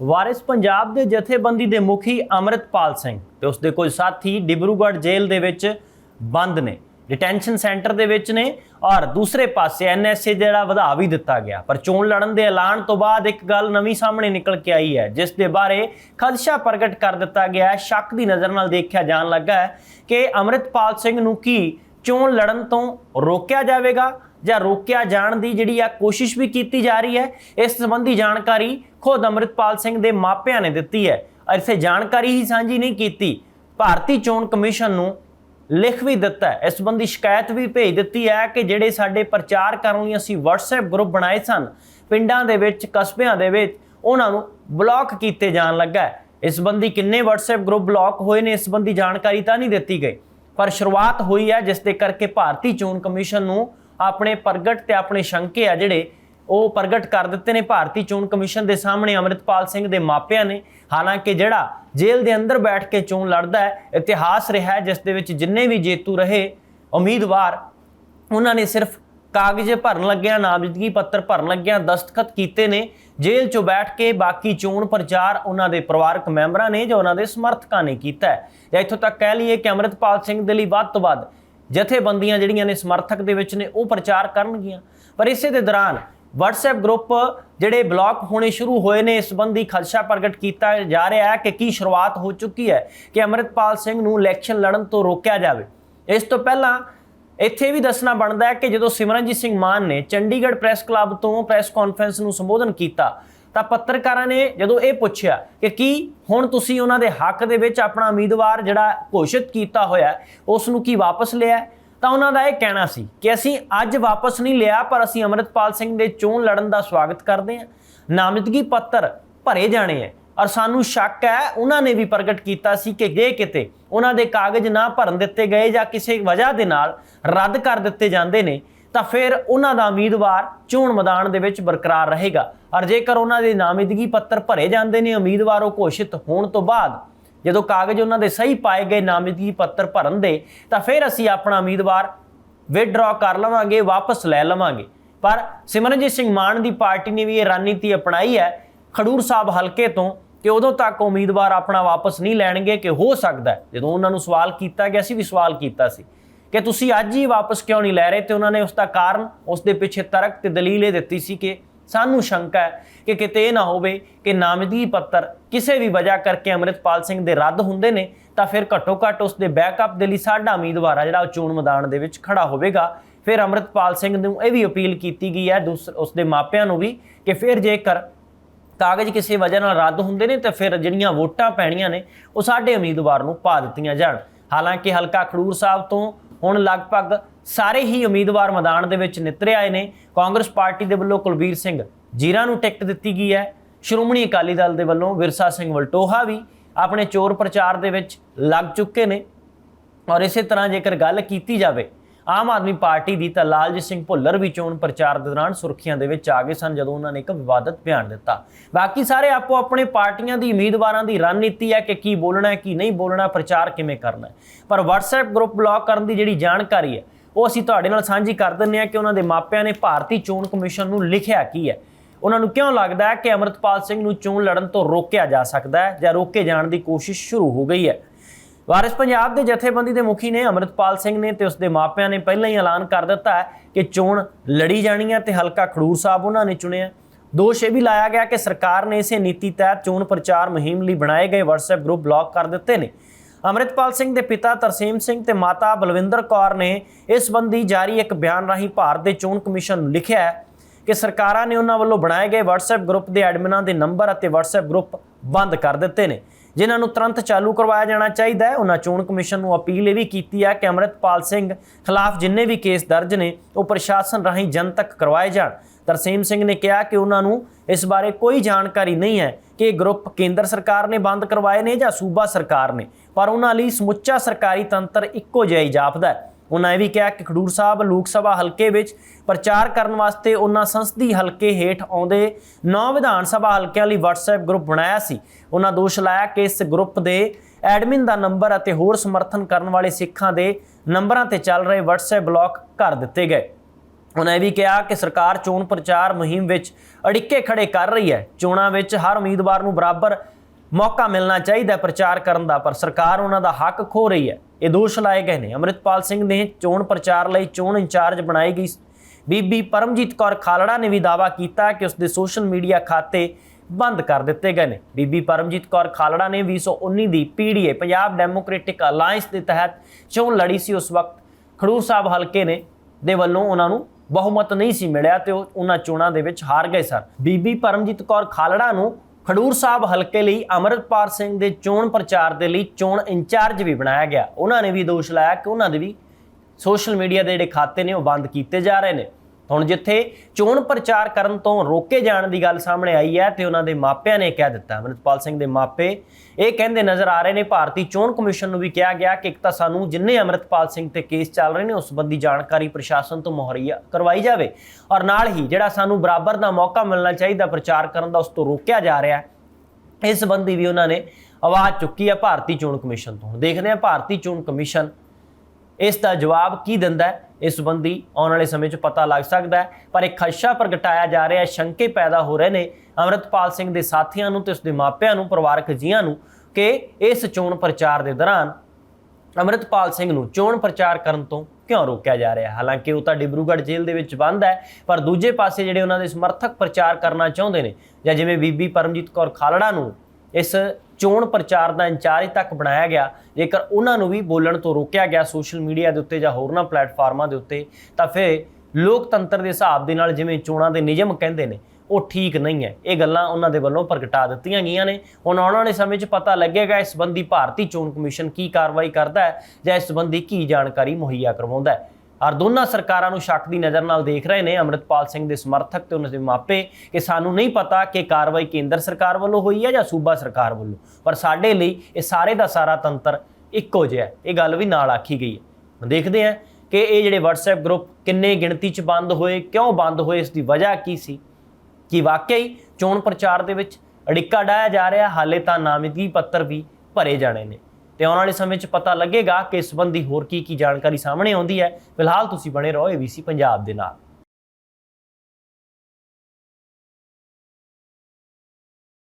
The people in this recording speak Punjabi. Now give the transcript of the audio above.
ਵਾਰਿਸ ਪੰਜਾਬ ਦੇ ਜਥੇਬੰਦੀ ਦੇ ਮੁਖੀ ਅਮਰਿਤਪਾਲ ਸਿੰਘ ਤੇ ਉਸਦੇ ਕੁਝ ਸਾਥੀ ਡਿਬਰੂਗੜ੍ਹ ਜੇਲ੍ਹ ਦੇ ਵਿੱਚ ਬੰਦ ਨੇ ਡਿਟੈਂਸ਼ਨ ਸੈਂਟਰ ਦੇ ਵਿੱਚ ਨੇ ਔਰ ਦੂਸਰੇ ਪਾਸੇ ਐਨਐਸਏ ਜਿਹੜਾ ਵਧਾ ਵੀ ਦਿੱਤਾ ਗਿਆ। ਪਰ ਚੋਣ ਲੜਨ ਦੇ ਐਲਾਨ ਤੋਂ ਬਾਅਦ ਇੱਕ ਗੱਲ ਨਵੀਂ ਸਾਹਮਣੇ ਨਿਕਲ ਕੇ ਆਈ ਹੈ, ਜਿਸ ਦੇ ਬਾਰੇ ਖਦਸ਼ਾ ਪ੍ਰਗਟ ਕਰ ਦਿੱਤਾ ਗਿਆ ਹੈ। ਸ਼ੱਕ ਦੀ ਨਜ਼ਰ ਨਾਲ ਦੇਖਿਆ ਜਾਣ ਲੱਗਾ ਹੈ ਕਿ ਅਮਰਿਤਪਾਲ ਸਿੰਘ ਨੂੰ ਕੀ ਚੋਣ ਲੜਨ ਤੋਂ ਰੋਕਿਆ ਜਾਵੇਗਾ ਜਾਂ ਰੋਕਿਆ ਜਾਣ ਦੀ ਜਿਹੜੀ ਆ ਕੋਸ਼ਿਸ਼ ਵੀ ਕੀਤੀ ਜਾ ਰਹੀ ਹੈ, ਇਸ ਸੰਬੰਧੀ ਜਾਣਕਾਰੀ ਖੁਦ ਅਮਰਿਤਪਾਲ ਸਿੰਘ ਦੇ ਮਾਪਿਆਂ ਨੇ ਦਿੱਤੀ ਹੈ। ਇੱਥੇ ਜਾਣਕਾਰੀ ਹੀ ਸਾਂਝੀ ਨਹੀਂ ਕੀਤੀ। ਭਾਰਤੀ ਚੋਣ ਕਮਿਸ਼ਨ ਨੂੰ ਲਿਖ ਵੀ ਦਿੱਤਾ ਹੈ। ਇਸ ਸੰਬੰਧੀ ਸ਼ਿਕਾਇਤ ਵੀ ਭੇਜ ਦਿੱਤੀ ਹੈ ਕਿ ਜਿਹੜੇ ਸਾਡੇ ਪ੍ਰਚਾਰ ਕਰਨ ਲਈ ਅਸੀਂ WhatsApp ਗਰੁੱਪ ਬਣਾਏ ਸਨ, ਪਿੰਡਾਂ ਦੇ ਵਿੱਚ, ਕਸਬਿਆਂ ਦੇ ਵਿੱਚ, ਉਹਨਾਂ ਨੂੰ ਬਲੌਕ ਕੀਤੇ ਜਾਣ ਲੱਗਾ ਹੈ। ਇਸ ਸੰਬੰਧੀ ਕਿੰਨੇ WhatsApp ਗਰੁੱਪ ਬਲੌਕ ਹੋਏ ਨੇ, ਇਸ ਸੰਬੰਧੀ ਜਾਣਕਾਰੀ ਤਾਂ ਨਹੀਂ ਦਿੱਤੀ ਗਈ। ਪਰ ਸ਼ੁਰੂਆਤ ਹੋਈ ਹੈ, ਜਿਸ ਦੇ ਕਰਕੇ ਭਾਰਤੀ ਚੋਣ ਕਮਿਸ਼ਨ ਨੂੰ ਆਪਣੇ ਪ੍ਰਗਟ ਤੇ ਆਪਣੇ ਸ਼ੰਕੇ ਆ ਜਿਹੜੇ ਉਹ ਪ੍ਰਗਟ ਕਰ ਦਿੱਤੇ ਨੇ। ਭਾਰਤੀ ਚੋਣ ਕਮਿਸ਼ਨ ਦੇ ਸਾਹਮਣੇ ਅਮਰਿਤਪਾਲ ਸਿੰਘ ਦੇ ਮਾਪਿਆਂ ਨੇ। ਹਾਲਾਂਕਿ ਜਿਹੜਾ ਜੇਲ੍ਹ ਦੇ ਅੰਦਰ ਬੈਠ ਕੇ ਚੋਣ ਲੜਦਾ ਹੈ, ਇਤਿਹਾਸ ਰਿਹਾ ਹੈ, ਜਿਸ ਦੇ ਵਿੱਚ ਜਿੰਨੇ ਵੀ ਜੇਤੂ ਰਹੇ, ਉਮੀਦਵਾਰ, ਉਹਨਾਂ ਨੇ ਸਿਰਫ ਕਾਗਜ਼ ਭਰਨ ਲੱਗਿਆਂ, ਨਾਮਜ਼ਦਗੀ ਪੱਤਰ ਭਰਨ ਲੱਗਿਆਂ ਦਸਤਖਤ ਕੀਤੇ ਨੇ। ਜੇਲ੍ਹ 'ਚੋਂ ਬੈਠ ਕੇ ਬਾਕੀ ਚੋਣ ਪ੍ਰਚਾਰ ਉਹਨਾਂ ਦੇ ਪਰਿਵਾਰਕ ਮੈਂਬਰਾਂ ਨੇ ਜਾਂ ਉਹਨਾਂ ਦੇ ਸਮਰਥਕਾਂ ਨੇ ਕੀਤਾ ਹੈ। ਜਾਂ ਇੱਥੋਂ ਤੱਕ ਕਹਿ ਲਈਏ ਕਿ ਅਮਰਿਤਪਾਲ ਸਿੰਘ ਦੇ ਲਈ ਵੱਧ ਤੋਂ ਵੱਧ ਜਥੇਬੰਦੀਆਂ ਜਿਹੜੀਆਂ ਨੇ ਸਮਰਥਕ ਦੇ ਵਿੱਚ ਨੇ, ਉਹ ਪ੍ਰਚਾਰ ਕਰਨਗੀਆਂ। ਪਰ ਇਸੇ ਦੇ ਦੌਰਾਨ WhatsApp ਗਰੁੱਪ ਜਿਹੜੇ ਬਲੌਕ ਹੋਣੇ ਸ਼ੁਰੂ ਹੋਏ ਨੇ, ਇਸ ਸੰਬੰਧੀ ਖਦਸ਼ਾ ਪ੍ਰਗਟ ਕੀਤਾ ਜਾ ਰਿਹਾ ਹੈ ਕਿ ਕੀ ਸ਼ੁਰੂਆਤ ਹੋ ਚੁੱਕੀ ਹੈ ਕਿ ਅਮਰਿਤਪਾਲ ਸਿੰਘ ਨੂੰ ਇਲੈਕਸ਼ਨ ਲੜਨ ਤੋਂ ਰੋਕਿਆ ਜਾਵੇ। ਇਸ ਤੋਂ ਪਹਿਲਾਂ ਇੱਥੇ ਵੀ ਦੱਸਣਾ ਬਣਦਾ ਹੈ ਕਿ ਜਦੋਂ ਸਿਮਰਨਜੀਤ ਸਿੰਘ ਮਾਨ ਨੇ ਚੰਡੀਗੜ੍ਹ ਪ੍ਰੈਸ ਕਲੱਬ ਤੋਂ ਪ੍ਰੈਸ ਕਾਨਫਰੰਸ ਨੂੰ ਸੰਬੋਧਨ ਕੀਤਾ ਤਾਂ ਪੱਤਰਕਾਰਾਂ ਨੇ ਜਦੋਂ ਇਹ ਪੁੱਛਿਆ ਕਿ ਕੀ ਹੁਣ ਤੁਸੀਂ ਉਹਨਾਂ ਦੇ ਹੱਕ ਦੇ ਵਿੱਚ ਆਪਣਾ ਉਮੀਦਵਾਰ ਜਿਹੜਾ ਘੋਸ਼ਿਤ ਕੀਤਾ ਹੋਇਆ ਉਸ ਨੂੰ ਕੀ ਵਾਪਸ ਲਿਆ ਤਾਂ ਉਹਨਾਂ ਦਾ ਇਹ ਕਹਿਣਾ ਸੀ ਕਿ ਅਸੀਂ ਅੱਜ ਵਾਪਸ ਨਹੀਂ ਲਿਆ, ਪਰ ਅਸੀਂ ਅਮਰਿਤਪਾਲ ਸਿੰਘ ਦੇ ਚੋਣ ਲੜਨ ਦਾ ਸਵਾਗਤ ਕਰਦੇ ਹਾਂ। ਨਾਮਜ਼ਦਗੀ ਪੱਤਰ ਭਰੇ ਜਾਣੇ ਹੈ ਔਰ ਸਾਨੂੰ ਸ਼ੱਕ ਹੈ, ਉਹਨਾਂ ਨੇ ਵੀ ਪ੍ਰਗਟ ਕੀਤਾ ਸੀ ਕਿ ਜੇ ਕਿਤੇ ਉਹਨਾਂ ਦੇ ਕਾਗਜ਼ ਨਾ ਭਰਨ ਦਿੱਤੇ ਗਏ ਜਾਂ ਕਿਸੇ ਵਜ੍ਹਾ ਦੇ ਨਾਲ ਰੱਦ ਕਰ ਦਿੱਤੇ ਜਾਂਦੇ ਨੇ ਤਾਂ ਫਿਰ ਉਹਨਾਂ ਦਾ ਉਮੀਦਵਾਰ ਚੋਣ ਮੈਦਾਨ ਦੇ ਵਿੱਚ ਬਰਕਰਾਰ ਰਹੇਗਾ। ਔਰ ਜੇਕਰ ਉਹਨਾਂ ਦੇ ਨਾਮਜ਼ਦਗੀ ਪੱਤਰ ਭਰੇ ਜਾਂਦੇ ਨੇ, ਉਮੀਦਵਾਰ ਉਹ ਘੋਸ਼ਿਤ ਹੋਣ ਤੋਂ ਬਾਅਦ ਜਦੋਂ ਕਾਗਜ਼ ਉਹਨਾਂ ਦੇ ਸਹੀ ਪਾਏ ਗਏ ਨਾਮਜ਼ਦਗੀ ਪੱਤਰ ਭਰਨ ਦੇ, ਤਾਂ ਫਿਰ ਅਸੀਂ ਆਪਣਾ ਉਮੀਦਵਾਰ ਵਿਡਰਾ ਕਰ ਲਵਾਂਗੇ, ਵਾਪਸ ਲੈ ਲਵਾਂਗੇ। ਪਰ ਸਿਮਰਨਜੀਤ ਸਿੰਘ ਮਾਨ ਦੀ ਪਾਰਟੀ ਨੇ ਵੀ ਇਹ ਰਣਨੀਤੀ ਅਪਣਾਈ ਹੈ ਖਡੂਰ ਸਾਹਿਬ ਹਲਕੇ ਤੋਂ ਕਿ ਉਦੋਂ ਤੱਕ ਉਮੀਦਵਾਰ ਆਪਣਾ ਵਾਪਸ ਨਹੀਂ ਲੈਣਗੇ ਕਿ ਹੋ ਸਕਦਾ ਜਦੋਂ ਉਹਨਾਂ ਨੂੰ ਸਵਾਲ ਕੀਤਾ ਗਿਆ ਸੀ, ਵੀ ਸਵਾਲ ਕੀਤਾ ਸੀ। ਕਿ ਤੁਸੀਂ ਅੱਜ ਹੀ ਵਾਪਸ ਕਿਉਂ ਨਹੀਂ ਲੈ ਰਹੇ? ਤੇ ਉਹਨਾਂ ਨੇ ਉਸ ਦਾ ਕਾਰਨ ਉਸ ਦੇ ਪਿੱਛੇ ਤਰਕ ਤੇ ਦਲੀਲ ਇਹ ਦਿੱਤੀ ਸੀ ਕਿ ਸਾਨੂੰ ਸ਼ੰਕਾ ਹੈ ਕਿ ਕਿਤੇ ਇਹ ਨਾ ਹੋਵੇ ਕਿ ਨਾਮਜ਼ਦਗੀ ਪੱਤਰ ਕਿਸੇ ਵੀ ਵਜ੍ਹਾ ਕਰਕੇ ਅਮਰਿਤਪਾਲ ਸਿੰਘ ਦੇ ਰੱਦ ਹੁੰਦੇ ਨੇ, ਤਾਂ ਫਿਰ ਘੱਟੋ ਘੱਟ ਉਸ ਦੇ ਬੈਕਅਪ ਦੇ ਲਈ ਸਾਡਾ ਉਮੀਦਵਾਰ ਆ ਜਿਹੜਾ ਉਹ ਚੋਣ ਮੈਦਾਨ ਦੇ ਵਿੱਚ ਖੜਾ ਹੋਵੇਗਾ। ਫਿਰ ਅਮਰਿਤਪਾਲ ਸਿੰਘ ਨੂੰ ਇਹ ਵੀ ਅਪੀਲ ਕੀਤੀ ਗਈ ਹੈ, ਦੂਸ- ਉਸ ਦੇ ਮਾਪਿਆਂ ਨੂੰ ਵੀ ਕਿ ਫਿਰ ਜੇਕਰ ਕਾਗਜ਼ ਕਿਸੇ ਵਜ੍ਹਾ ਨਾਲ ਰੱਦ ਹੁੰਦੇ ਨੇ, ਤਾਂ ਫਿਰ ਜਿਹੜੀਆਂ ਵੋਟਾਂ ਪੈਣੀਆਂ ਨੇ, ਉਹ ਸਾਡੇ ਉਮੀਦਵਾਰ ਨੂੰ ਪਾ ਦਿੱਤੀਆਂ ਜਾਣ। ਹਾਲਾਂਕਿ ਹਲਕਾ ਖਡੂਰ ਸਾਹਿਬ ਤੋਂ ਹੁਣ ਲਗਭਗ ਸਾਰੇ ਹੀ ਉਮੀਦਵਾਰ ਮੈਦਾਨ ਦੇ ਵਿੱਚ ਨਿਤਰੇ ਆਏ ਨੇ। ਕਾਂਗਰਸ ਪਾਰਟੀ ਦੇ ਵੱਲੋਂ ਕੁਲਬੀਰ ਸਿੰਘ ਜੀਰਾ ਨੂੰ ਟਿਕਟ ਦਿੱਤੀ ਗਈ ਹੈ। ਸ਼੍ਰੋਮਣੀ ਅਕਾਲੀ ਦਲ ਦੇ ਵੱਲੋਂ ਵਿਰਸਾ ਸਿੰਘ ਵਲਟੋਹਾ ਵੀ ਆਪਣੇ ਚੋਰ ਪ੍ਰਚਾਰ ਦੇ ਵਿੱਚ ਲੱਗ ਚੁੱਕੇ ਨੇ। ਔਰ ਇਸੇ ਤਰ੍ਹਾਂ ਜੇਕਰ ਗੱਲ ਕੀਤੀ ਜਾਵੇ ਆਮ ਆਦਮੀ ਪਾਰਟੀ ਦੀ ਤਾਂ ਲਾਲਜੀਤ ਸਿੰਘ ਭੁੱਲਰ ਵੀ ਚੋਣ ਪ੍ਰਚਾਰ ਦੇ ਦੌਰਾਨ ਸੁਰਖੀਆਂ ਦੇ ਵਿੱਚ ਆ ਗਏ ਸਨ ਜਦੋਂ ਉਹਨਾਂ ਨੇ ਇੱਕ ਵਿਵਾਦਤ ਬਿਆਨ ਦਿੱਤਾ। ਬਾਕੀ ਸਾਰੇ ਆਪੋ ਆਪਣੇ ਪਾਰਟੀਆਂ ਦੀ ਉਮੀਦਵਾਰਾਂ ਦੀ ਰਣਨੀਤੀ ਹੈ ਕਿ ਕੀ ਬੋਲਣਾ ਹੈ, ਕੀ ਨਹੀਂ ਬੋਲਣਾ, ਪ੍ਰਚਾਰ ਕਿਵੇਂ ਕਰਨਾ ਪਰ WhatsApp ਗਰੁੱਪ ਬਲੌਕ ਕਰਨ ਦੀ ਜਿਹੜੀ ਜਾਣਕਾਰੀ ਹੈ, ਉਹ ਅਸੀਂ ਤੁਹਾਡੇ ਨਾਲ ਸਾਂਝੀ ਕਰ ਦਿੰਦੇ ਹਾਂ ਕਿ ਉਹਨਾਂ ਦੇ ਮਾਪਿਆਂ ਨੇ ਭਾਰਤੀ ਚੋਣ ਕਮਿਸ਼ਨ ਨੂੰ ਲਿਖਿਆ ਕੀ ਹੈ। ਉਹਨਾਂ ਨੂੰ ਕਿਉਂ ਲੱਗਦਾ ਹੈ ਕਿ ਅਮਰਿਤਪਾਲ ਸਿੰਘ ਨੂੰ ਚੋਣ ਲੜਨ ਤੋਂ ਰੋਕਿਆ ਜਾ ਸਕਦਾ ਹੈ ਜਾਂ ਰੋਕੇ ਜਾਣ ਦੀ ਕੋਸ਼ਿਸ਼ ਸ਼ੁਰੂ ਹੋ ਗਈ ਹੈ? ਵਾਰਿਸ ਪੰਜਾਬ ਦੇ ਜਥੇਬੰਦੀ ਦੇ ਮੁਖੀ ਨੇ ਅਮਰਿਤਪਾਲ ਸਿੰਘ ਨੇ ਤੇ ਉਸਦੇ ਮਾਪਿਆਂ ਨੇ ਪਹਿਲਾਂ ਹੀ ਐਲਾਨ ਕਰ ਦਿੱਤਾ ਹੈ ਕਿ ਚੋਣ ਲੜੀ ਜਾਣੀ ਹੈ ਤੇ ਹਲਕਾ ਖਡੂਰ ਸਾਹਿਬ ਉਹਨਾਂ ਨੇ ਚੁਣਿਆ ਦੋਸ਼ ਇਹ ਵੀ ਲਾਇਆ ਗਿਆ ਕਿ ਸਰਕਾਰ ਨੇ ਇਸੇ ਨੀਤੀ ਤਹਿਤ ਚੋਣ ਪ੍ਰਚਾਰ ਮੁਹਿੰਮ ਲਈ ਬਣਾਏ ਗਏ WhatsApp ਗਰੁੱਪ ਬਲੌਕ ਕਰ ਦਿੱਤੇ ਨੇ। ਅਮਰਿਤਪਾਲ ਸਿੰਘ ਦੇ ਪਿਤਾ ਤਰਸੇਮ ਸਿੰਘ ਤੇ ਮਾਤਾ ਬਲਵਿੰਦਰ ਕੌਰ ਨੇ ਇਸ ਸੰਬੰਧੀ ਜਾਰੀ ਇੱਕ ਬਿਆਨ ਰਾਹੀਂ ਭਾਰਤ ਦੇ ਚੋਣ ਕਮਿਸ਼ਨ ਨੂੰ ਲਿਖਿਆ ਹੈ ਕਿ ਸਰਕਾਰਾਂ ਨੇ ਉਹਨਾਂ ਵੱਲੋਂ ਬਣਾਏ ਗਏ WhatsApp ਗਰੁੱਪ ਦੇ ਐਡਮਿਨਾਂ ਦੇ ਨੰਬਰ ਅਤੇ WhatsApp ਗਰੁੱਪ ਬੰਦ ਕਰ ਦਿੱਤੇ ਨੇ। ਜਿਨ੍ਹਾਂ ਨੂੰ ਤੁਰੰਤ ਚਾਲੂ ਕਰਵਾਇਆ ਜਾਣਾ ਚਾਹੀਦਾ ਹੈ। ਉਹਨਾਂ ਚੋਣ ਕਮਿਸ਼ਨ ਨੂੰ ਅਪੀਲ ਇਹ ਵੀ ਕੀਤੀ ਹੈ ਕਿ ਅਮਰਿਤਪਾਲ ਸਿੰਘ ਖਿਲਾਫ ਜਿੰਨੇ ਵੀ ਕੇਸ ਦਰਜ ਨੇ, ਉਹ ਪ੍ਰਸ਼ਾਸਨ ਰਾਹੀਂ ਜਨਤਕ ਕਰਵਾਏ ਜਾਣ। ਤਰਸੇਮ ਸਿੰਘ ਨੇ ਕਿਹਾ ਕਿ ਉਹਨਾਂ ਨੂੰ ਇਸ ਬਾਰੇ ਕੋਈ ਜਾਣਕਾਰੀ ਨਹੀਂ ਹੈ ਕਿ ਇਹ ਗਰੁੱਪ ਕੇਂਦਰ ਸਰਕਾਰ ਨੇ ਬੰਦ ਕਰਵਾਏ ਨੇ ਜਾਂ ਸੂਬਾ ਸਰਕਾਰ ਨੇ, ਪਰ ਉਹਨਾਂ ਲਈ ਸਮੁੱਚਾ ਸਰਕਾਰੀ ਤੰਤਰ ਇੱਕੋ ਜਿਹਾ ਹੀ ਜਾਪਦਾ ਹੈ। ਉਹਨਾਂ ਇਹ ਵੀ ਕਿਹਾ ਕਿ ਖਡੂਰ ਸਾਹਿਬ ਲੋਕ ਸਭਾ ਹਲਕੇ ਵਿੱਚ ਪ੍ਰਚਾਰ ਕਰਨ ਵਾਸਤੇ ਉਹਨਾਂ ਸੰਸਦੀ ਹਲਕੇ ਹੇਠ ਆਉਂਦੇ 9 ਵਿਧਾਨ ਸਭਾ ਹਲਕਿਆਂ ਲਈ WhatsApp ਗਰੁੱਪ ਬਣਾਇਆ ਸੀ। ਉਹਨਾਂ ਦੋਸ਼ ਲਾਇਆ ਕਿ ਇਸ ਗਰੁੱਪ ਦੇ ਐਡਮਿਨ ਦਾ ਨੰਬਰ ਅਤੇ ਹੋਰ ਸਮਰਥਨ ਕਰਨ ਵਾਲੇ ਸਿੱਖਾਂ ਦੇ ਨੰਬਰਾਂ ਤੇ ਚੱਲ ਰਹੇ WhatsApp ਬਲੌਕ ਕਰ ਦਿੱਤੇ ਗਏ। ਉਹਨਾਂ ਇਹ ਵੀ ਕਿਹਾ ਕਿ ਸਰਕਾਰ ਚੋਣ ਪ੍ਰਚਾਰ ਮੁਹਿੰਮ ਵਿੱਚ ਅੜਿੱਕੇ ਖੜੇ ਕਰ ਰਹੀ ਹੈ। ਚੋਣਾਂ ਵਿੱਚ ਹਰ ਉਮੀਦਵਾਰ ਨੂੰ ਬਰਾਬਰ ਮੌਕਾ ਮਿਲਣਾ ਚਾਹੀਦਾ ਪ੍ਰਚਾਰ ਕਰਨ ਦਾ, ਪਰ ਸਰਕਾਰ ਉਹਨਾਂ ਦਾ ਹੱਕ ਖੋ ਰਹੀ ਹੈ। ਇਹ ਦੋਸ਼ ਲਾਏ ਗਏ ਨੇ। ਅਮਰਿਤਪਾਲ ਸਿੰਘ ਨੇ ਚੋਣ ਪ੍ਰਚਾਰ ਲਈ ਚੋਣ ਇੰਚਾਰਜ ਬਣਾਈ ਗਈ ਬੀਬੀ ਪਰਮਜੀਤ ਕੌਰ ਖਾਲੜਾ ਨੇ ਵੀ ਦਾਅਵਾ ਕੀਤਾ ਕਿ ਉਸਦੇ ਸੋਸ਼ਲ ਮੀਡੀਆ ਖਾਤੇ ਬੰਦ ਕਰ ਦਿੱਤੇ ਗਏ ਨੇ। ਬੀਬੀ ਪਰਮਜੀਤ ਕੌਰ ਖਾਲੜਾ ਨੇ 2019 ਦੀ ਪੀਡੀਏ ਪੰਜਾਬ ਡੈਮੋਕ੍ਰੈਟਿਕ ਅਲਾਈਅੰਸ ਦੇ ਤਹਿਤ ਚੋਣ ਲੜੀ ਸੀ। ਉਸ ਵਕਤ ਖਡੂਰ ਸਾਹਿਬ ਹਲਕੇ ਨੇ ਦੇ ਵੱਲੋਂ ਉਹਨਾਂ ਨੂੰ ਬਹੁਮਤ ਨਹੀਂ ਸੀ ਮਿਲਿਆ ਤੇ ਉਹ ਉਹਨਾਂ ਚੋਣਾਂ ਦੇ ਵਿੱਚ ਹਾਰ ਗਏ ਸਨ। ਬੀਬੀ ਪਰਮਜੀਤ ਕੌਰ ਖਾਲੜਾ ਨੂੰ ਖਡੂਰ ਸਾਹਿਬ ਹਲਕੇ ਲਈ ਅਮਰਤਪਾਲ ਸਿੰਘ ਦੇ ਚੋਣ ਪ੍ਰਚਾਰ ਦੇ ਲਈ ਚੋਣ ਇੰਚਾਰਜ ਵੀ ਬਣਾਇਆ ਗਿਆ। ਉਹਨਾਂ ਨੇ ਵੀ ਦੋਸ਼ ਲਾਇਆ ਕਿ ਉਹਨਾਂ ਦੇ ਵੀ ਸੋਸ਼ਲ ਮੀਡੀਆ ਦੇ ਜਿਹੜੇ ਖਾਤੇ ਨੇ ਉਹ ਬੰਦ ਕੀਤੇ ਜਾ ਰਹੇ ਨੇ। ਹੁਣ ਜਿੱਥੇ ਚੋਣ ਪ੍ਰਚਾਰ ਕਰਨ ਤੋਂ ਰੋਕੇ ਜਾਣ ਦੀ ਗੱਲ ਸਾਹਮਣੇ ਆਈ ਹੈ ਤੇ ਉਹਨਾਂ ਦੇ ਮਾਪਿਆਂ ਨੇ ਕਹਿ ਦਿੱਤਾ। ਅਮਰਿਤਪਾਲ ਸਿੰਘ ਦੇ ਮਾਪੇ ਇਹ ਕਹਿੰਦੇ ਨਜ਼ਰ ਆ ਰਹੇ ਨੇ, ਭਾਰਤੀ ਚੋਣ ਕਮਿਸ਼ਨ ਨੂੰ ਵੀ ਕਿਹਾ ਗਿਆ ਕਿ ਇੱਕ ਤਾਂ ਸਾਨੂੰ ਜਿੰਨੇ ਅਮਰਿਤਪਾਲ ਸਿੰਘ ਤੇ ਕੇਸ ਚੱਲ ਰਹੇ ਨੇ, ਉਸ ਸੰਬੰਧੀ ਜਾਣਕਾਰੀ ਪ੍ਰਸ਼ਾਸਨ ਤੋਂ ਮੁਹੱਈਆ ਕਰਵਾਈ ਜਾਵੇ ਔਰ ਨਾਲ ਹੀ ਜਿਹੜਾ ਸਾਨੂੰ ਬਰਾਬਰ ਦਾ ਮੌਕਾ ਮਿਲਣਾ ਚਾਹੀਦਾ ਪ੍ਰਚਾਰ ਕਰਨ ਦਾ, ਉਸ ਤੋਂ ਰੋਕਿਆ ਜਾ ਰਿਹਾ ਹੈ। ਇਸ ਸੰਬੰਧੀ ਵੀ ਉਹਨਾਂ ਨੇ ਆਵਾਜ਼ ਚੁੱਕੀ ਹੈ ਭਾਰਤੀ ਚੋਣ ਕਮਿਸ਼ਨ ਤੋਂ। ਦੇਖਦੇ ਹਾਂ ਭਾਰਤੀ ਚੋਣ ਕਮਿਸ਼ਨ ਇਸ ਦਾ ਜਵਾਬ ਕੀ ਦਿੰਦਾ ਹੈ? ਇਸ ਸੰਬੰਧੀ ਆਉਣ ਵਾਲੇ ਸਮੇਂ 'ਚ ਪਤਾ ਲੱਗ ਸਕਦਾ ਹੈ। ਪਰ ਇੱਕ ਖਸ਼ਾ ਪ੍ਰਗਟਾਇਆ ਜਾ ਰਿਹਾ ਹੈ, ਸ਼ੰਕੇ ਪੈਦਾ ਹੋ ਰਹੇ ਨੇ ਅਮਰਤਪਾਲ ਸਿੰਘ ਦੇ ਸਾਥੀਆਂ ਨੂੰ ਤੇ ਉਸਦੇ ਮਾਪਿਆਂ ਨੂੰ, ਪਰਿਵਾਰਕ ਜੀਆਂ ਨੂੰ ਕਿ ਇਸ ਚੋਣ ਪ੍ਰਚਾਰ ਦੇ ਦੌਰਾਨ ਅਮਰਿਤਪਾਲ ਸਿੰਘ ਨੂੰ ਚੋਣ ਪ੍ਰਚਾਰ ਕਰਨ ਤੋਂ ਕਿਉਂ ਰੋਕਿਆ ਜਾ ਰਿਹਾ ਹਾਲਾਂਕਿ ਉਹ ਤਾਂ ਡਿਬਰੂਗੜ੍ਹ ਜੇਲ੍ਹ ਦੇ ਵਿੱਚ ਬੰਦ ਹੈ, ਪਰ ਦੂਜੇ ਪਾਸੇ ਜਿਹੜੇ ਉਹਨਾਂ ਦੇ ਸਮਰਥਕ ਪ੍ਰਚਾਰ ਕਰਨਾ ਚਾਹੁੰਦੇ ਨੇ ਜਾਂ ਜਿਵੇਂ ਬੀਬੀ ਪਰਮਜੀਤ ਕੌਰ ਖਾਲੜਾ ਨੂੰ ਇਸ ਚੋਣ ਪ੍ਰਚਾਰ ਦਾ ਇੰਚਾਰਜ ਤੱਕ ਬਣਾਇਆ ਗਿਆ। ਜੇਕਰ ਉਹਨਾਂ ਨੂੰ ਵੀ ਬੋਲਣ ਤੋਂ ਰੋਕਿਆ ਗਿਆ ਸੋਸ਼ਲ ਮੀਡੀਆ ਦੇ ਉੱਤੇ ਜਾਂ ਹੋਰਨਾਂ ਪਲੇਟਫਾਰਮਾਂ ਦੇ ਉੱਤੇ, ਤਾਂ ਫਿਰ ਲੋਕਤੰਤਰ ਦੇ ਹਿਸਾਬ ਦੇ ਨਾਲ ਜਿਵੇਂ ਚੋਣਾਂ ਦੇ ਨਿਯਮ ਕਹਿੰਦੇ ਨੇ, ਉਹ ਠੀਕ ਨਹੀਂ ਹੈ। ਇਹ ਗੱਲਾਂ ਉਹਨਾਂ ਦੇ ਵੱਲੋਂ ਪ੍ਰਗਟਾ ਦਿੱਤੀਆਂ ਗਈਆਂ ਨੇ। ਹੁਣ ਆਉਣ ਵਾਲੇ ਸਮੇਂ 'ਚ ਪਤਾ ਲੱਗੇਗਾ ਇਸ ਸੰਬੰਧੀ ਭਾਰਤੀ ਚੋਣ ਕਮਿਸ਼ਨ ਕੀ ਕਾਰਵਾਈ ਕਰਦਾ ਹੈ ਜਾਂ ਇਸ ਸੰਬੰਧੀ ਕੀ ਜਾਣਕਾਰੀ ਮੁਹੱਈਆ ਕਰਵਾਉਂਦਾ ਹੈ। ਔਰ ਦੋਨਾਂ ਸਰਕਾਰਾਂ ਨੂੰ ਸ਼ੱਕ ਦੀ ਨਜ਼ਰ ਨਾਲ ਦੇਖ ਰਹੇ ਨੇ ਅਮਰਿਤਪਾਲ ਸਿੰਘ ਦੇ ਸਮਰਥਕ ਤੇ ਉਹਨਾਂ ਦੇ ਮਾਪੇ ਕਿ ਸਾਨੂੰ ਨਹੀਂ ਪਤਾ ਕਿ ਕਾਰਵਾਈ ਕੇਂਦਰ ਸਰਕਾਰ ਵੱਲੋਂ ਹੋਈ ਹੈ ਜਾਂ ਸੂਬਾ ਸਰਕਾਰ ਵੱਲੋਂ। ਪਰ ਸਾਡੇ ਲਈ ਇਹ ਸਾਰੇ ਦਾ ਸਾਰਾ ਤੰਤਰ ਇੱਕੋ ਜਿਹਾ ਇਹ ਗੱਲ ਵੀ ਨਾਲ ਆਖੀ ਗਈ ਹੈ। ਦੇਖਦੇ ਹਾਂ ਕਿ ਇਹ ਜਿਹੜੇ WhatsApp ਗਰੁੱਪ ਕਿੰਨੇ ਗਿਣਤੀ 'ਚ ਬੰਦ ਹੋਏ, ਕਿਉਂ ਬੰਦ ਹੋਏ, ਇਸ ਦੀ ਵਜ੍ਹਾ ਕੀ ਸੀ? ਕਿ ਵਾਕਈ ਚੋਣ ਪ੍ਰਚਾਰ ਦੇ ਵਿੱਚ ਅੜਿੱਕਾ ਡਾਇਆ ਜਾ ਰਿਹਾ? ਹਾਲੇ ਤਾਂ ਨਾਮਜ਼ਦਗੀ ਪੱਤਰ ਵੀ ਭਰੇ ਜਾਣੇ ਨੇ। ਤੇ ਆਉਣ ਵਾਲੇ ਸਮੇਂ 'ਚ ਪਤਾ ਲੱਗੇਗਾ ਕਿ ਇਸ ਸੰਬੰਧੀ ਹੋਰ ਕੀ ਕੀ ਜਾਣਕਾਰੀ ਸਾਹਮਣੇ ਆਉਂਦੀ ਹੈ। ਫਿਲਹਾਲ ਤੁਸੀਂ ਬਣੇ ਰਹੋ ABC ਪੰਜਾਬ ਦੇ ਨਾਲ।